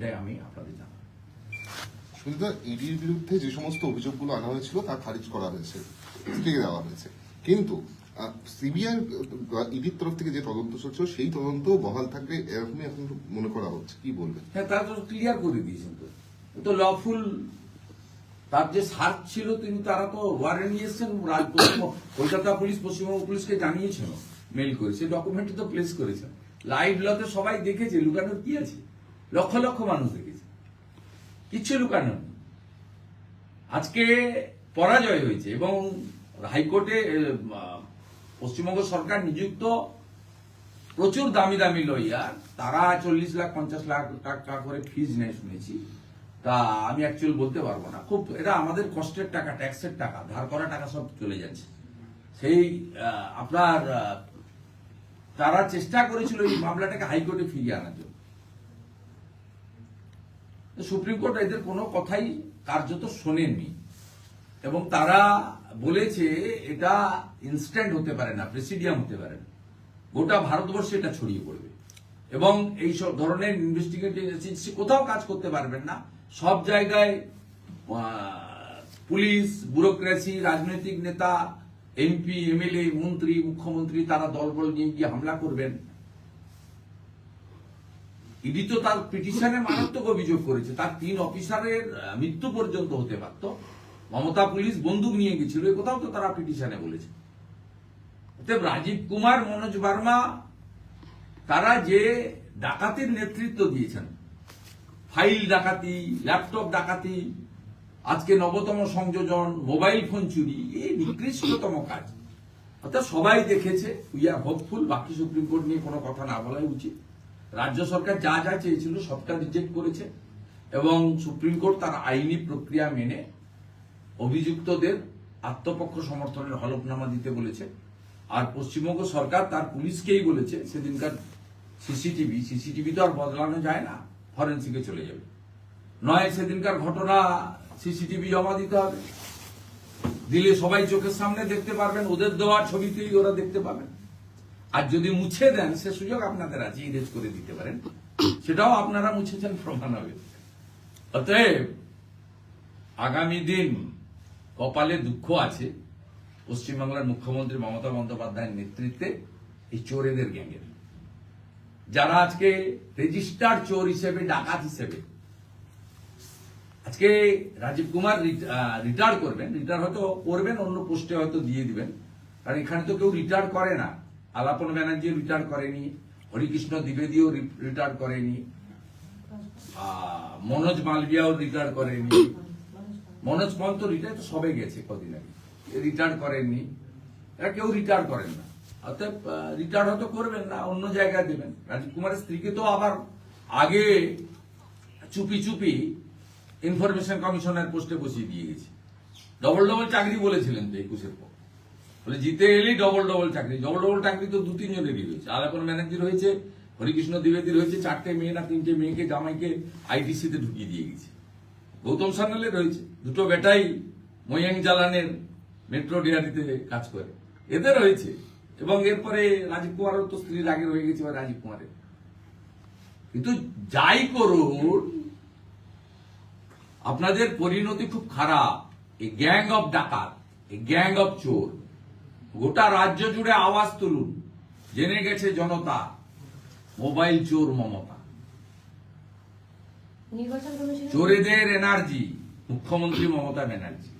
এটাই আমি আপনাদের জানাব সুবিধা ইডির বিরুদ্ধে যে সমস্ত অভিযোগগুলো আনা হয়েছিল তা খারিজ করা হয়েছে স্টে দেওয়া হয়েছে। কিন্তু সিবিআই ইডির তরফ থেকে যে তদন্ত চলছে সেই তদন্ত বহাল থাকবে এরকমই এখন মনে করা হচ্ছে। কি বলবেন? হ্যাঁ তারা তো ক্লিয়ার করে দিয়েছেন তো। তো লফুল তার যে সার্চ ছিল তিনি তারা তো ওয়ারেন্ট নিয়ে এসছেন কলকাতা পুলিশ পশ্চিমবঙ্গ পুলিশকে জানিয়েছিল মেল করে। সেই ডকুমেন্টটি তো প্লেস করেছেন লাইভ লতে সবাই দেখেছে লুকানোর কি আছে? লক্ষ লক্ষ মানুষ দেখেছে। কিচ্ছু লুকানোর নেই। আজকে পরাজয় হয়েছে এবং হাইকোর্টে পশ্চিমবঙ্গ সরকার নিযুক্ত প্রচুর দামি দামি লইয়ার তারা চল্লিশ লাখ, পঞ্চাশ লাখ টাকা করে ফিজ নেয় শুনেছি। তা আমি অ্যাকচুয়ালি বলতে পারব না। খুব এটা আমাদের কষ্টের টাকা ট্যাক্সের টাকা। ধার করা টাকা সব চলে যাচ্ছে। সেই আপনার তারা চেষ্টা করেছিল এই মামলাটাকে হাইকোর্টে ফিরিয়ে আনার জন্য। তো সুপ্রিম কোর্ট এদের কোনো কথাই কার্যত শোনেননি। এবং তারা বলেছে এটা ইনস্ট্যান্ট হতে পারে না প্রেসিডিয়াম হতে পারে না। গোটা ভারতবর্ষে এটা ছড়িয়ে পড়বে। এবং এই সব ধরনের ইনভেস্টিগেটিভ এজেন্সি কোথাও কাজ করতে পারবেন না। সব জায়গায় পুলিশ ব্যুরোক্রেসি রাজনৈতিক নেতা এমপি এমএলএ মন্ত্রী, মুখ্যমন্ত্রী, তারা দলবল নিয়ে গিয়ে হামলা করবেন। ইডি তো তার পিটিশনে মারাত্মক অভিযোগ করেছে। তার তিন অফিসারের মৃত্যু পর্যন্ত হতে পারত। মমতা পুলিশ বন্দুক নিয়ে গেছিল, এ কোথাও তো তারা পিটিশনে বলেছে। অতএব রাজীব কুমার, মনোজ বার্মা, তারা যে ডাকাতির নেতৃত্ব দিয়েছেন, ফাইল ডাকাতি, ল্যাপটপ ডাকাতি, আজকে নবতম সংযোজন, মোবাইল ফোন চুরি, এই নিকৃষ্টতম কাজ। অর্থাৎ সবাই দেখেছে, উই আর হোপফুল, বাকি সুপ্রিম কোর্ট নিয়ে কোনো কথা না বলাই উচিত। রাজ্য সরকার যা যা চেয়েছিল সবটা রিজেক্ট করেছে এবং সুপ্রিম কোর্ট তার আইনি প্রক্রিয়া মেনে অভিযুক্তদের আত্মপক্ষ সমর্থনের হলফনামা দিতে বলেছে। আর পশ্চিমবঙ্গ সরকার তার পুলিশকেই বলেছে, সেদিনকার সিসিটিভি সিসিটিভি তো আর বদলানো যায় না, ফরেন্সিকে চলে যাবে। নয়, সেদিনকার ঘটনা সিসিটিভি জমা দিতে হবে। দিলে সবাই চোখের সামনে দেখতে পারবেন, ওদের দেওয়া ছবিতেই ওরা দেখতে পাবেন। আর যদি মুছে দেন, সে সুযোগ আপনাদের আছে ইরেজ করে দিতে পারেন। সেটাও আপনারা মুছেছেন প্রমাণ হবে। অতএব, আগামী দিন কপালে দুঃখ আছে। পশ্চিমবাংলার মুখ্যমন্ত্রী মমতা বন্দ্যোপাধ্যায়ের নেতৃত্বে এই চোরেদের গ্যাংয়ের। যারা আজকে রেজিস্টার চোর হিসেবে, ডাকাত হিসেবে, আজকে রাজীব কুমার রিটায়ার করবেন। রিটায়ার হয়তো করবেন, অন্য পোস্টে হয়তো দিয়ে দিবেন। কারণ এখানে তো কেউ রিটায়ার করে না। আলাপন ব্যানার্জিও রিটায়ার করেনি, হরিকৃষ্ণ দ্বিবেদীও রিটায়ার করেনি মনোজ মালবিয়াও রিটায়ার করেনি। মনোজ পন্ত রিটায়ার তো সবে গেছে কদিন আগে। রিটায়ার করেননি এরা কেউ রিটায়ার করেন না। অতএব রিটায়ার হয়তো করবেন না, অন্য জায়গায় দেবেন। রাজীব কুমারের স্ত্রীকে তো আবার আগে চুপি চুপি ইনফরমেশন কমিশনের পোস্টে বসিয়ে দিয়ে গেছে। ডবল ডবল চাকরি বলেছিলেন তো একুশের পর। বলে জিতে এলেই ডবল ডবল চাকরি। ডবল ডবল চাকরি তো দু তিনজনেরই রয়েছে। আলাপন ব্যানার্জির হয়েছে, হরিকৃষ্ণ দ্বিবেদীর হয়েছে চারটে মেয়ে না, তিনটে মেয়েকে জামাইকে আইটিসিতে ঢুকিয়ে দিয়ে গেছে। গৌতম সান্যালের রয়েছে। দুটো বেটাই ময়াং জালানের মেট্রো ডিআরিতে কাজ করে। এদের রয়েছে। এবং এরপরে রাজীব কুমারও তো স্ত্রীর আগে রয়ে গেছে বা রাজীব কুমারের। কিন্তু যাই করুন, আপনাদের পরিণতি খুব খারাপ। এই গ্যাং অফ ডাকাত, এই গ্যাং অফ চোর। গোটা রাজ্য জুড়ে আওয়াজ তুলুন। জেনে গেছে জনতা মোবাইল চোর মমতা। চোরেদের এনার্জি মুখ্যমন্ত্রী মমতা ব্যানার্জি।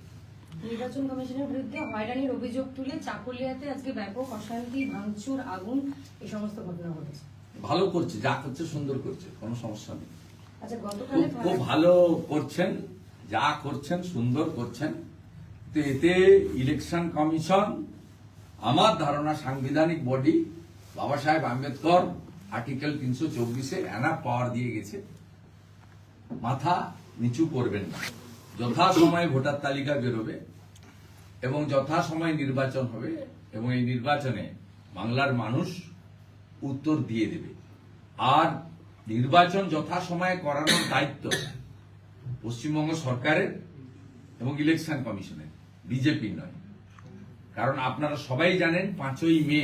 নির্বাচন কমিশনের বিরুদ্ধে হয়রানির অভিযোগ তুলে চাকুলিয়াতে আজকে ব্যাপক অশান্তি ভাঙচুর আগুন এই সমস্ত ঘটনা ঘটেছে। ভালো করছে যা করছে সুন্দর করছে কোনো সমস্যা নেই। আচ্ছা খুব খুব ভালো করছেন যা করছেন সুন্দর করছেন। তো এতে ইলেকশন কমিশন আমার ধারণা সাংবিধানিক বডি বাবা সাহেব আম্বেদকর আর্টিকেল তিনশো চব্বিশে এনা পাওয়ার দিয়ে গেছে। মাথা নিচু করবেন না। যথা সময়ে ভোটার তালিকা বেরোবে এবং যথা সময় নির্বাচন হবে এবং এই নির্বাচনে বাংলার মানুষ উত্তর দিয়ে দেবে। আর নির্বাচন যথা সময়ে করানোর দায়িত্ব পশ্চিমবঙ্গ সরকারের এবং ইলেকশন কমিশনের বিজেপি নয়। কারণ আপনারা সবাই জানেন পাঁচই মে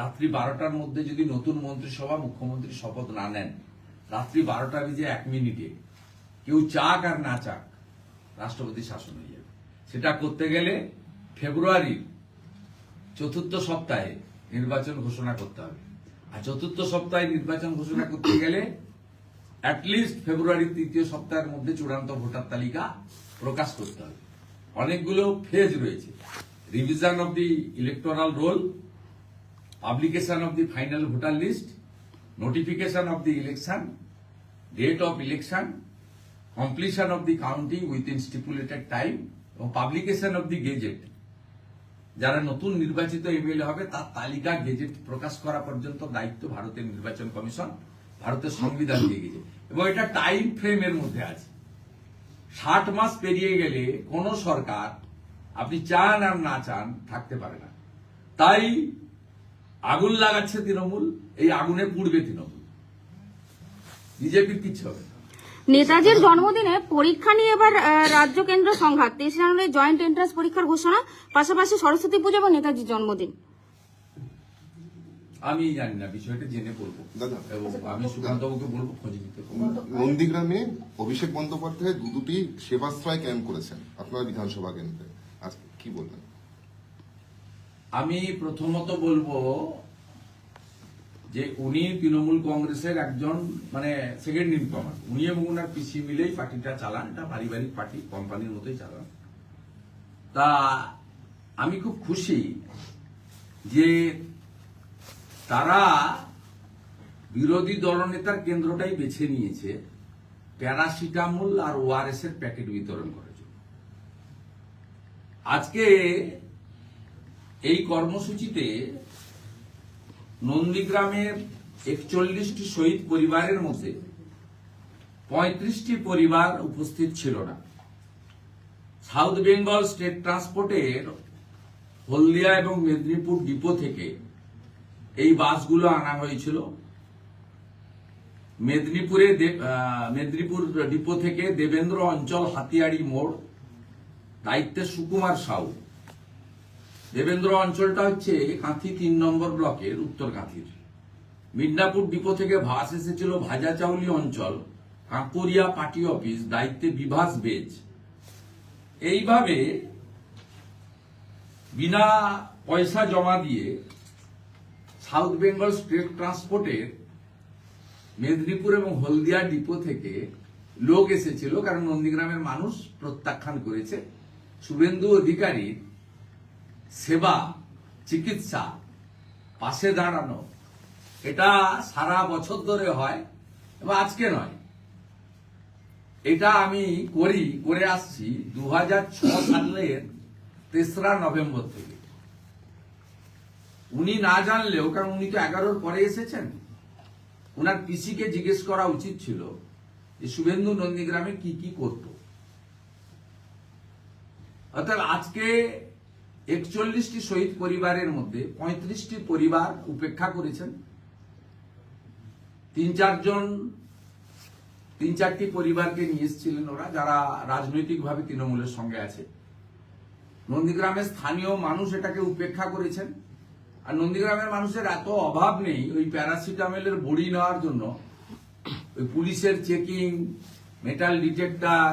রাত্রি বারোটার মধ্যে যদি নতুন মন্ত্রিসভা, মুখ্যমন্ত্রী শপথ না নেন, রাত্রি বারোটা বেজে এক মিনিটে কেউ চাক আর না চাক রাষ্ট্রপতি শাসন হয়ে যাবে। সেটা করতে গেলে ফেব্রুয়ারির চতুর্থ সপ্তাহে নির্বাচন ঘোষণা করতে হবে। আর চতুর্থ সপ্তাহে নির্বাচন ঘোষণা করতে গেলে অ্যাটলিস্ট ফেব্রুয়ারির তৃতীয় সপ্তাহের মধ্যে চূড়ান্ত ভোটার তালিকা প্রকাশ করতে হবে। অনেকগুলো ফেজ রয়েছে। Revision of the electoral roll publication of the final voter list notification of the election date of election completion of the counting within stipulated time এবং পাবলিকেশন অব দি গেজেট যারা নতুন নির্বাচিত MLA হবে, তার তালিকা gazette প্রকাশ করা পর্যন্ত দায়িত্ব ভারতের নির্বাচন কমিশন, ভারতের সংবিধান দিয়ে গেছে। এবং এটা টাইম ফ্রেমের মধ্যে আছে। ষাট মাস পেরিয়ে গেলে কোন সরকার আপনি চান আর না চান থাকতে পারে না। তাই আগুন লাগাচ্ছে তৃণমূল এই আগুনে পুড়বে তৃণমূল। বিজেপির কিচ্ছু হবে। নেতাজির জন্মদিনে পরীক্ষা নিয়ে এবার রাজ্য কেন্দ্র সংঘাত। তেইশে জানুয়ারি জয়েন্ট এন্ট্রান্স পরীক্ষার ঘোষণা পাশাপাশি সরস্বতী পুজো এবং নেতাজির জন্মদিন। আমি জানি না বিষয়টা জেনে বলব। এবং আমি সুকান্তবাবুকে বলব খোঁজ নিতে নন্দীগ্রামে অভিষেক বন্দ্যোপাধ্যায় দু দুটি সেবাশ্রয় ক্যাম্প করেছেন আপনারা বিধানসভা কেন্দ্রে। কি বলবেন? আমি প্রথমত বলব যে উনি তৃণমূল কংগ্রেসের একজন মানে সেকেন্ড ইন কমান্ড উনি এবং ওনার পিসি মিলেই পার্টিটা চালান, এটা পারিবারিক পার্টি কোম্পানির মতোই চালান। তা আমি খুব খুশি যে তারা বিরোধী দলনেতার কেন্দ্রটাই বেছে নিয়েছে, প্যারাসিটামল আর ওআরএস এর প্যাকেট বিতরণ জন্য আজকে এই কর্মসূচিতে নন্দীগ্রামের একচল্লিশটি শহীদ পরিবারের মধ্যে পঁয়ত্রিশটি পরিবার উপস্থিত ছিল না। সাউথ বেঙ্গল স্টেট ট্রান্সপোর্টের হলদিয়া এবং মেদিনীপুর ডিপো থেকে এই বাসগুলো আনা হয়েছিল। মেদিনীপুরে মেদিনীপুর ডিপো থেকে দেবেন্দ্র অঞ্চল হাতিয়াড়ি মোড় দায়িত্বে সুকুমার সাউ। দেবেন্দ্র অঞ্চলটা হচ্ছে কাঁথি তিন নম্বর ব্লকের উত্তর কাঁথির। মিদনাপুর ডিপো থেকে ভাস এসেছিল ভাজা চাউলি অঞ্চল, কাঁকুরিয়া পার্টি অফিস, দায়িত্বে বিভাস বেজ। এইভাবে বিনা পয়সা জমা দিয়ে সাউথ বেঙ্গল স্টেট ট্রান্সপোর্টের মেদিনীপুর এবং হলদিয়া ডিপো থেকে লোক এসেছিল, কারণ নন্দীগ্রামের মানুষ প্রত্যাখ্যান করেছে। শুভেন্দু অধিকারীর সেবা, চিকিৎসা, পাশে দাঁড়ানো, এটা সারা বছর ধরে হয় এবং আজকে নয়। এটা আমি করি, করে আসছি দু হাজার ছ সালের তেসরা নভেম্বর থেকে। উনি না জানলেও, কারণ উনি তো এগারোর পরে এসেছেন ওনার পিসিকে জিজ্ঞেস করা উচিত ছিল যে, শুভেন্দু নন্দীগ্রামে কি কি করত? অর্থাৎ আজকে একচল্লিশটি শহীদ পরিবারের মধ্যে পঁয়ত্রিশটি পরিবার উপেক্ষা করেছেন। তিন চারজন, তিন চারটি পরিবারকে নিয়ে এসেছিলেন ওরা, যারা রাজনৈতিকভাবে তৃণমূলের সঙ্গে আছে। নন্দীগ্রামের স্থানীয় মানুষ এটাকে উপেক্ষা করেছেন। আর নন্দীগ্রামের মানুষের এত অভাব নেই, ওই প্যারাসিটামলের বড়ি নেওয়ার জন্য। ওই পুলিশের চেকিং, মেটাল ডিটেক্টর,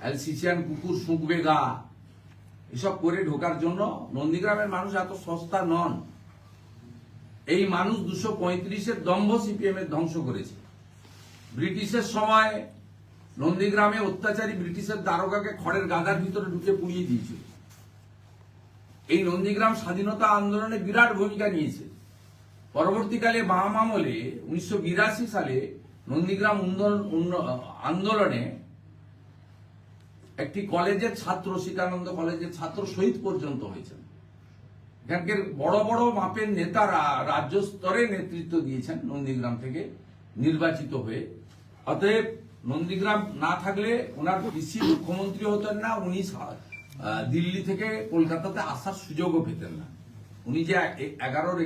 অ্যালসিসিয়ান কুকুর শুঁকবে গা। এসব করে ঢোকার জন্য নন্দীগ্রামের মানুষ এত সস্তা নন। এই মানুষ দুশো পঁয়ত্রিশের দম্ভ সিপিএম এর ধ্বংস করেছে। ব্রিটিশের সময় নন্দীগ্রামে অত্যাচারী ব্রিটিশের দারোগাকে খড়ের গাদার ভিতরে ঢুকে পুড়িয়ে দিয়েছিল। এই নন্দীগ্রাম স্বাধীনতা আন্দোলনে বিরাট ভূমিকা নিয়েছে। পরবর্তীকালে বাম আমলে উনিশশো বিরাশি সালে নন্দীগ্রাম আন্দোলনে একটি কলেজের ছাত্র, সীতানন্দ কলেজের ছাত্র শহীদ পর্যন্ত হয়েছেন। এখানকার বড় বড় মাপের নেতারা রাজ্য স্তরে নেতৃত্ব দিয়েছেন নন্দীগ্রাম থেকে, নির্বাচিত হয়ে। অতএব নন্দীগ্রাম না থাকলে ওনার কৃষি মুখ্যমন্ত্রী হতেন না, উনি দিল্লি থেকে কলকাতাতে আসার সুযোগও পেতেন না। উনি যে এগারোর